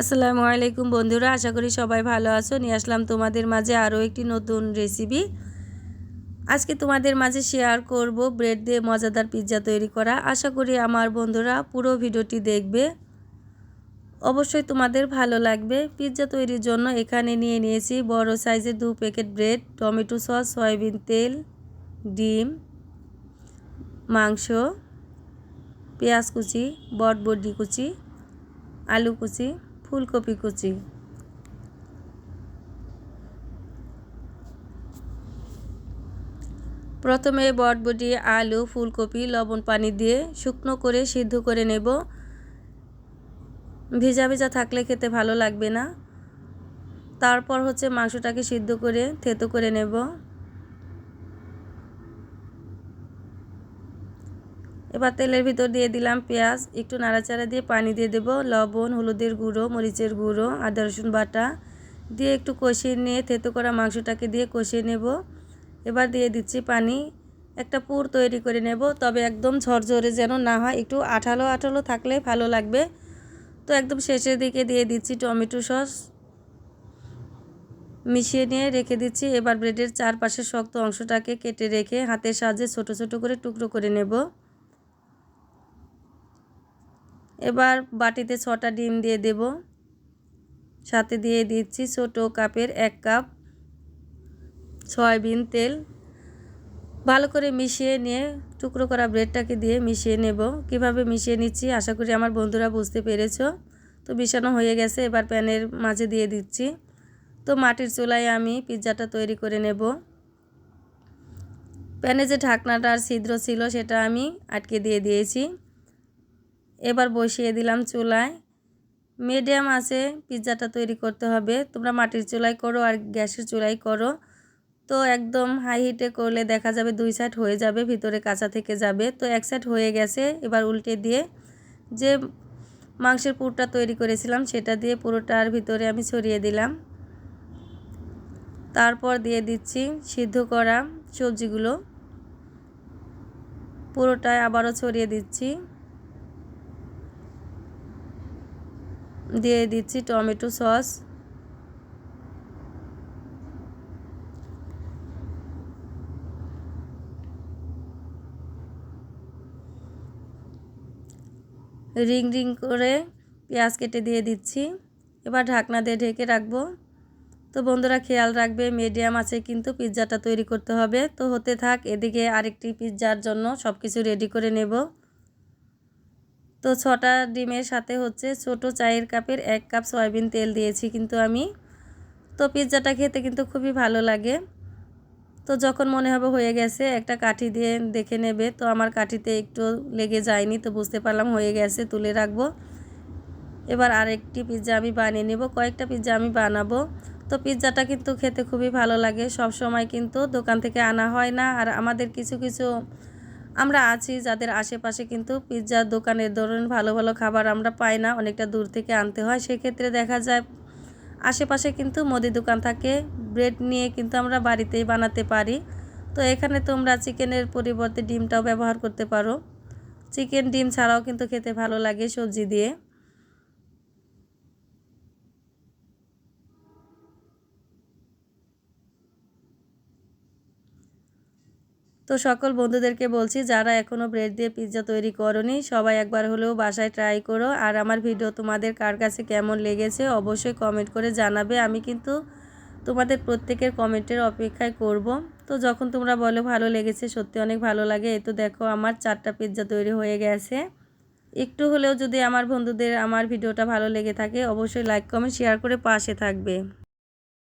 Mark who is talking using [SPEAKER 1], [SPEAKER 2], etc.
[SPEAKER 1] আসসালামু আলাইকুম বন্ধুরা, আশা করি সবাই ভালো আছো। নিয়ে আসলাম তোমাদের মাঝে আরও একটি নতুন রেসিপি আজকে তোমাদের মাঝে শেয়ার করব ব্রেড দিয়ে মজাদার পিৎজা তৈরি করা। আশা করি আমার বন্ধুরা পুরো ভিডিওটি দেখবে। অবশ্যই তোমাদের ভালো লাগবে। পিৎজা তৈরির জন্য এখানে নিয়ে নিয়েছি বড় সাইজের দু packet bread tomato sauce, soybean তেল, ডিম, মাংস, পেঁয়াজ কুচি বটবডি কুচি, আলু কুচি। ফুলকপি কুচি। প্রথমে বটবটি, আলু, ফুলকপি, লবণ পানি দিয়ে শুকনো করে সিদ্ধ করে নেব। ভেজা ভেজা থাকলে খেতে ভালো লাগবে না। তারপর হচ্ছে মাংসটাকে সিদ্ধ করে থেতো করে নেব। এবার তেলের ভিতর দিয়ে দিলাম পেঁয়াজ, একটু নাড়াচাড়া দিয়ে পানি দিয়ে দেব, লবণ, হলুদের গুঁড়ো, মরিচের গুঁড়ো, আদা, রসুন বাটা দিয়ে একটু কষিয়ে নিয়ে থেতো করা মাংসটাকে দিয়ে কষিয়ে নেব। এবার দিয়ে দিচ্ছি পানি, একটা পুর তৈরি করে নেব, তবে একদম ঝরঝরে যেন না হয়, একটু আঠালো আঠালো থাকলে ভালো লাগবে। তো একদম শেষের দিকে দিয়ে দিচ্ছি টমেটো সস। মিশিয়ে নিয়ে রেখে দিচ্ছি, এবার ব্রেডের চারপাশের শক্ত অংশটাকে কেটে রেখে হাতের সাহায্যে ছোট ছোট করে টুকরো করে নেব। এবার বাটিতে ছটা ডিম দিয়ে দেব। সাথে দিয়ে দিচ্ছি ছোট কাপের এক কাপ সয়াবিন তেল। ভালো করে মিশিয়ে নিয়ে টুকরো করা ব্রেডটাকে দিয়ে মিশিয়ে নেব। কীভাবে মিশিয়ে নিচ্ছি আশা করি আমার বন্ধুরা বুঝতে পেরেছ। তো মিশানো হয়ে গেছে, এবার প্যানের মাঝে দিয়ে দিচ্ছি। তো মাটির চুলায় আমি পিৎজাটা তৈরি করে নেব। প্যানে যে ঢাকনাটার ছিদ্র ছিল সেটা আমি আটকে দিয়ে দিয়েছি। এবার বসিয়ে দিলাম চুলায়। মিডিয়াম আছে, পিৎজাটা তৈরি করতে হবে। তোমরা মাটির চুলায় করো আর গ্যাসের চুলাই করো। তো একদম হাই হিটে করলে দেখা যাবে দুই সাইড হয়ে যাবে, ভিতরে কাঁচা থেকে যাবে। তো এক সাইড হয়ে গেছে, এবার উল্টে দিয়ে যে মাংসের পুরটা তৈরি করেছিলাম সেটা দিয়ে পুরোটার ভিতরে আমি ছড়িয়ে দিলাম। তারপর দিয়ে দিচ্ছি সিদ্ধ করা সবজিগুলো। পুরোটায় আবারও ছড়িয়ে দিচ্ছি। দিয়ে দিচ্ছি টমেটো সস। রিং রিং করে পেঁয়াজ কেটে দিয়ে দিচ্ছি। এবার ঢাকনা দিয়ে ঢেকে রাখব। তো বন্ধুরা, খেয়াল রাখবে মিডিয়াম আছে কিন্তু পিৎজাটা তৈরি করতে হবে। তো হতে থাক, এদিকে আরেকটি পিৎজার জন্য সব কিছু রেডি করে নেব। তো ছটা ডিমের সাথে হচ্ছে ছোট চায়ের কাপের এক কাপ সয়াবিন তেল দিয়েছি কিন্তু আমি। তো পিৎজাটা খেতে কিন্তু খুবই ভালো লাগে। তো যখন মনে হবে হয়ে গেছে, একটা কাঠি দিয়ে দেখে নেবে। তো আমার কাঠিতে একটু লেগে যায়নি, তো বুঝতে পারলাম হয়ে গেছে, তুলে রাখব। এবার আরেকটি পিৎজা আমি বানিয়ে নেব, কয়েকটা পিৎজা আমি বানাবো। তো পিৎজাটা কিন্তু খেতে খুবই ভালো লাগে সব সময় কিন্তু দোকান থেকে আনা হয় না। আর আমাদের কিছু কিছু আমরা আছি, যাদের আশেপাশে কিন্তু পিৎজার দোকানের ধরুন ভালো ভালো খাবার আমরা পাই না, অনেকটা দূর থেকে আনতে হয়। সেক্ষেত্রে দেখা যায় আশেপাশে কিন্তু মুদি দোকান থাকে, ব্রেড নিয়ে কিন্তু আমরা বাড়িতেই বানাতে পারি। তো এখানে তোমরা চিকেনের পরিবর্তে ডিমটাও ব্যবহার করতে পারো। চিকেন ডিম ছাড়াও কিন্তু খেতে ভালো লাগে সবজি দিয়ে। তো সকল বন্ধুদেরকে বলছি, যারা এখনও ব্রেড দিয়ে পিৎজা তৈরি করনি, সবাই একবার হলেও বাসায় ট্রাই করো। আর আমার ভিডিও তোমাদের কার কাছে কেমন লেগেছে অবশ্যই কমেন্ট করে জানাবে। আমি কিন্তু তোমাদের প্রত্যেকের কমেন্টের অপেক্ষায় করব। তো যখন তোমরা বলো ভালো লেগেছে, সত্যি অনেক ভালো লাগে, এ তো দেখো আমার চারটা পিৎজা তৈরি হয়ে গেছে। একটু হলেও যদি আমার বন্ধুদের, আমার ভিডিওটা ভালো লেগে থাকে, অবশ্যই লাইক কমেন্ট শেয়ার করে পাশে থাকবে।